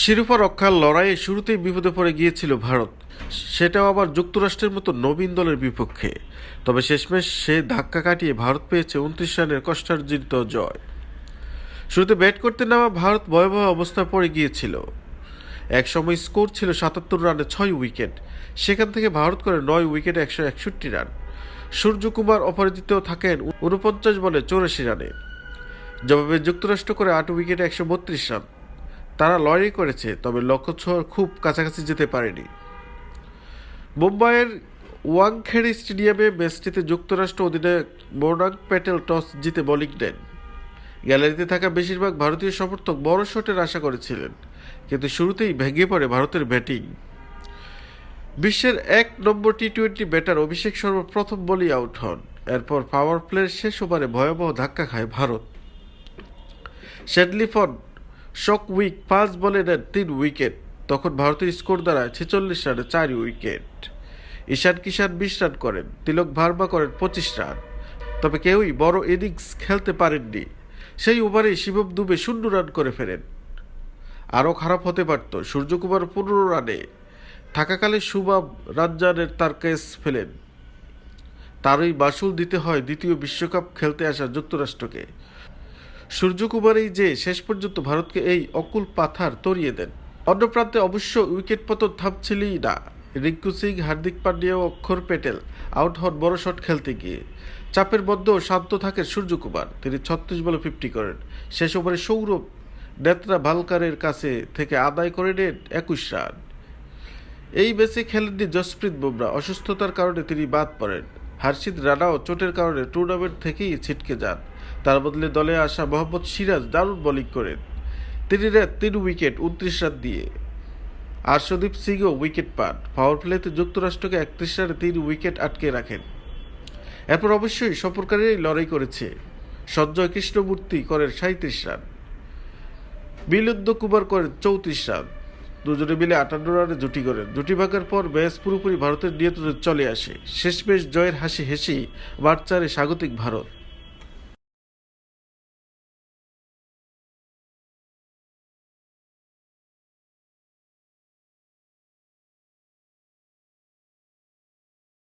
শিরোপা রক্ষার লড়াইয়ে শুরুতেই বিপদে পড়ে গিয়েছিল ভারত। সেটাও আবার যুক্তরাষ্ট্রের মতো নবীন দলের বিপক্ষে। তবে শেষমেশ সে ধাক্কা কাটিয়ে ভারত পেয়েছে উনত্রিশ রানের কষ্টার্জিত জয়। শুরুতে ব্যাট করতে নামা ভারত ভয়াবহ অবস্থায় পড়ে গিয়েছিল। এক সময় স্কোর ছিল সাতাত্তর রানে ছয় উইকেট। সেখান থেকে ভারত করে নয় উইকেটে একশো একষট্টি রান। সূর্যকুমার অপরাজিত থাকেন উনপঞ্চাশ বলে চৌরাশি রানে। জবাবে যুক্তরাষ্ট্র করে আট উইকেটে একশো বত্রিশ রান। তারা লড়াই করেছে, তবে লক্ষ্য ছোঁয়ার খুব কাছাকাছি যেতে পারেনি। মুম্বাইয়ের ওয়াংখেড়ে স্টেডিয়ামে ম্যাচটিতে যুক্তরাষ্ট্র অধিনায়ক মোর্নাক প্যাটেল টস জিতে বোলিং নেন। গ্যালারিতে থাকা বেশিরভাগ ভারতীয় সমর্থক বড় শটের আশা করেছিলেন, কিন্তু শুরুতেই ভেঙে পড়ে ভারতের ব্যাটিং। বিশ্বের এক নম্বর T twenty batter Abhishek Sharma প্রথম বলেই আউট হন, এরপর পাওয়ার প্লের শেষ ওভারে ভয়াবহ ধাক্কা খায় ভারত। শেডলিফন শক উইক পাঁচ বলে নেন তিন উইকেট তখন ভারতের স্কোর দাঁড়ায় ছেচল্লিশ রানে চার উইকেট ঈশান কিষান বিশ রান করেন, তিলক ভার্মা করেন পঁচিশ রান। তবে কেউই বড় ইনিংস খেলতে পারেননি। সেই ওভারে শিবম দুবে শূন্য রান করে ফেরেন। আরও খারাপ হতে পারত সূর্যকুমার পনেরো রানে। থাকাকালে সুবাব রাজ্জানের তার কেস ফেলেন। তারই মাসুল দিতে হয় দ্বিতীয় বিশ্বকাপ খেলতে আসা যুক্তরাষ্ট্রকে। সূর্যকুমারই যে শেষ পর্যন্ত ভারতকে এই অকুল পাথার তরিয়ে দেন। অন্য প্রান্তে অবশ্য উইকেট পতন থামছিলই না। রিঙ্কু সিং, হার্দিক পান্ডিয়া ও অক্ষর প্যাটেল আউট হন বড় শট খেলতে গিয়ে। চাপের মধ্যেও শান্ত থাকেন সূর্যকুমার। তিনি ছত্রিশ বলে ফিফটি করেন। শেষ ওভারে সৌরভ নেত্রা ভালকারের কাছে থেকে আদায় করে নেন একুশ রান। এই ম্যাচে খেলেননি জসপ্রীত বুমরা। অসুস্থতার কারণে তিনি বাদ পড়েন। হার্ষিদ রানাও চোটের কারণে টুর্নামেন্ট থেকেই ছিটকে যান। তার বদলে দলে আসা মোহাম্মদ সিরাজ দারুণ বোলিং করেন। তিনি নেন তিন উইকেট, উনত্রিশ রান দিয়ে। আর্শদীপ সিংও উইকেট পান। পাওয়ার প্লেতে যুক্তরাষ্ট্রকে একত্রিশ রানে তিন উইকেট আটকে রাখেন। এরপর অবশ্যই সফরকারীরাই লড়াই করেছে। সঞ্জয় কৃষ্ণমূর্তি করেন সাঁত্রিশ রান। বিলুদ্দ কুমার করেন চৌত্রিশ রান। দুজনে মিলে আটান্ন রানে জুটি করেন জুটি ভাগার পর ম্যাচ পুরোপুরি ভারতের নিয়ন্ত্রণে চলে আসে। শেষ ম্যাচ জয়ের হাসি হেসি মার্চ চারে স্বাগতিক ভারত।